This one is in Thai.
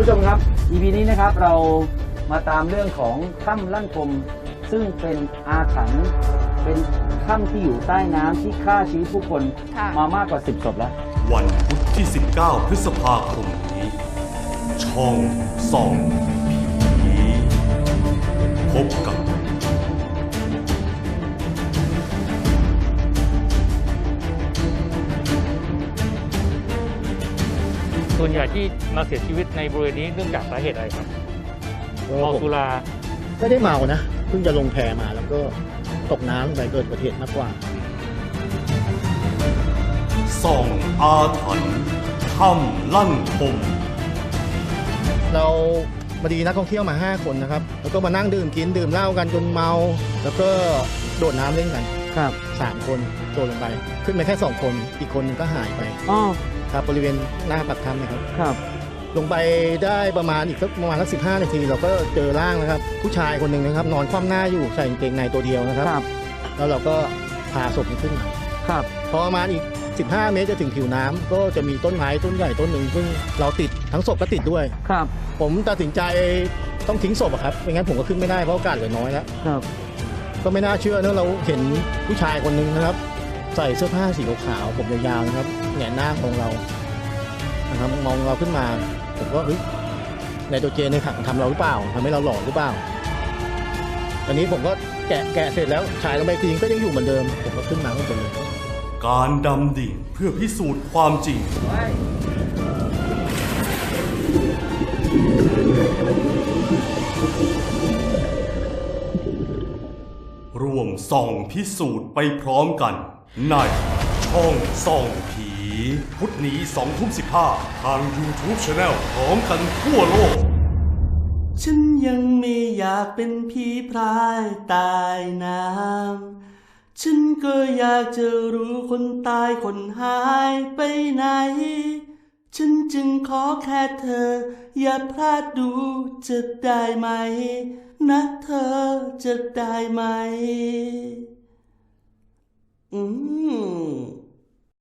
ผู้ชมครับ EP นี้นะครับเรามาตามเรื่องของถ้ำลั่นคมซึ่งเป็นอาถรรพ์เป็นถ้ำที่อยู่ใต้น้ำที่ฆ่าชีวิตผู้คนค่ะ มามากกว่า 10ศพแล้ว วันพุธที่ 19 พฤษภาคมนี้ ช่องส่องผีพบกับ ส่วนใหญ่ที่มาเสียชีวิตในบริเวณนี้เนื่องจากสาเหตุอะไรครับเมาสุรา ไม่ได้เมานะเพิ่งจะลงแพมาแล้วก็ตกน้ำลงไปเกิดอุบัติเหตุมากกว่าส่องอาถรรพ์ถ้ำลั่นคมเราพอดีนักท่องเที่ยวมา 5 คนนะครับ แล้วก็มานั่งดื่มกินดื่มเหล้ากันจนเมา แล้วก็โดดน้ำเล่นกัน ครับ3คนโดดลงไป ขึ้นไปแค่2คนอีกคนหนึงก็หายไปอ๋อครับบริเวณหน้าปากถ้ำนะครับ ครับ ลงไปได้ประมาณอีกสักประมาณสักสินาที เราก็เจอร่างนะครับ ผู้ชายคนหนึ่งนะครับ นอนคว่ำหน้าอยู่ใส่กางเกงในตัวเดียวนะครับ ครับ แล้วเราก็พาศพนี้ขึ้นมาครับ พอประมาณอีก 15 เมตรจะถึงผิวน้ำก็จะมีต้นไม้ต้นใหญ่ต้นหนึ่งซึ่งเราติดทั้งศพก็ติดด้วย ครับ ผมตัดสินใจต้องทิ้งศพอะครับไม่งั้นผมก็ขึ้นไม่ได้เพราะโอกาสเหลือน้อยแล้ว ครับ ก็ไม่น่าเชื่อเนอะเราเห็นผู้ชายคนหนึ่งนะครับ ใส่เสื้อผ้าสีขาวผมยาวๆนะครับแหงนหน้ามองเรานะครับมองเราขึ้นมาผมก็เฮ้ยในตัวเจนในถังทำเราหรือเปล่าทำให้เราหลอนหรือเปล่าตอนนี้ผมก็แกะแกะเสร็จแล้วชายลงไปทีก็ยังอยู่เหมือนเดิมผมก็ขึ้นมาข้างบนเลยการดำดิ่งเพื่อพิสูจน์ความจริง ร่วมส่องพิสูจน์ไปพร้อมกัน ในช่องส่องผี พุธนี้2ทุ่ม15ทาง YouTube Channel พร้อมกันทั่วโลก ฉันยังไม่อยากเป็นผีพรายตายน้ำ ฉันก็อยากจะรู้คนตายคนหายไปไหน ฉันจึงขอแค่เธอ อย่าพลาดดูจะได้ไหม นะเธอจะได้ไหม อืม